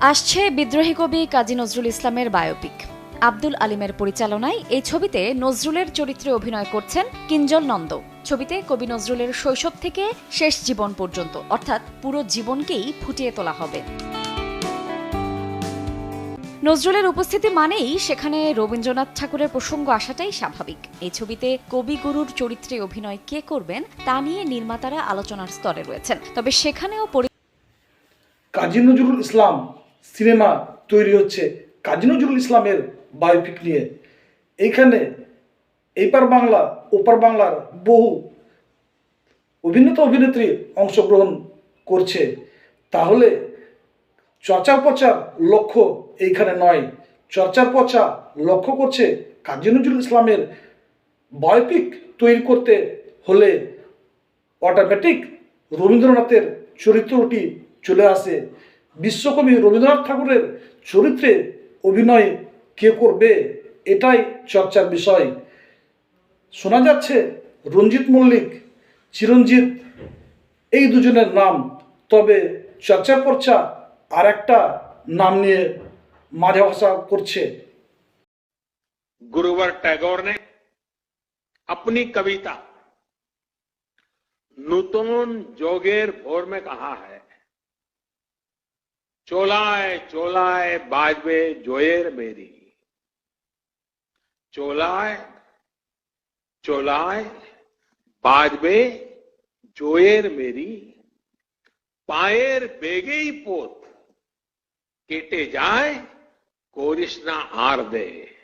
আসছে বিদ্রোহী কবি কাজী নজরুল ইসলামের বায়োপিক। আব্দুল আলিমের পরিচালনায় এই ছবিতে নজরুলের চরিত্রে অভিনয় করছেন কিঞ্জল নন্দ। ছবিতে কবি নজরুলের শৈশব থেকে শেষ জীবন পর্যন্ত, অর্থাৎ পুরো জীবনকেই ফুটিয়ে তোলা হবে। নজরুলের উপস্থিতি মানেই সেখানে রবীন্দ্রনাথ ঠাকুরের প্রসঙ্গ আসাটাই স্বাভাবিক। এই ছবিতে কবিগুরুর চরিত্রে অভিনয় কে করবেন, তা নিয়ে নির্মাতারা আলোচনার স্তরে রয়েছেন। তবে সেখানেও কাজী নজরুল ইসলাম সিনেমা তৈরি হচ্ছে কাজী নজরুল ইসলামের বায়োপিক নিয়ে। এইখানে এইপার বাংলা, ওপার বাংলার বহু অভিনেতা, অভিনেত্রী অংশগ্রহণ করছে। তাহলে চর্চা পচার লক্ষ্য এইখানে নয়। চর্চার পচা লক্ষ্য করছে কাজী নজরুল ইসলামের বায়োপিক তৈরি করতে হলে অটোমেটিক রবীন্দ্রনাথের চরিত্রটি চলে আসে। বিশ্বকবি রবীন্দ্রনাথ ঠাকুরের চরিত্রে অভিনয় কে করবে এটাই চর্চার বিষয় শোনা যাচ্ছে রঞ্জিত মল্লিক চিরঞ্জিত এই দুজনের নাম তবে চর্চা পর্চা আর একটা নাম নিয়ে মাঝে ভাষা করছে गुरुवर टैगोर ने अपनी कविता नूतन जोगेर भोर में कहा है चोलाए चोलाए बाजबे जोएर मेरी। चोलाए चोलाए बाजबे जोएर मेरी। पायर बेगे पोत, केटे जाए कोरिश्ना आर दे।